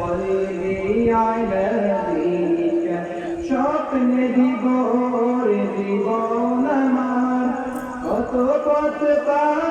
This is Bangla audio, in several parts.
قلبي على دينك ثبت قلبي জীবন আমার কত পথ পার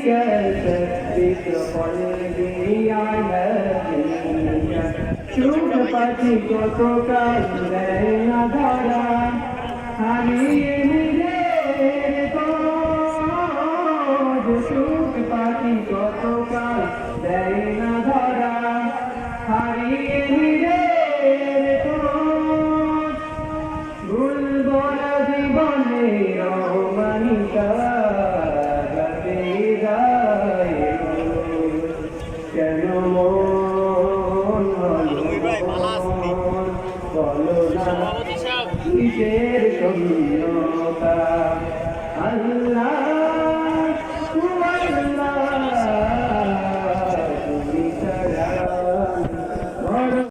ثبت قلبي على دينك চুপ পাখি কত কাল দেয় না ধরা হারিয়ে নিজের খোঁজ সুখ পাখি কত কাল দেয় না ধরা হারিয়ে নিজের খোঁজ ভুলব না জীবনে রহমানিকা বলো না শূন্যতা আল্লাহ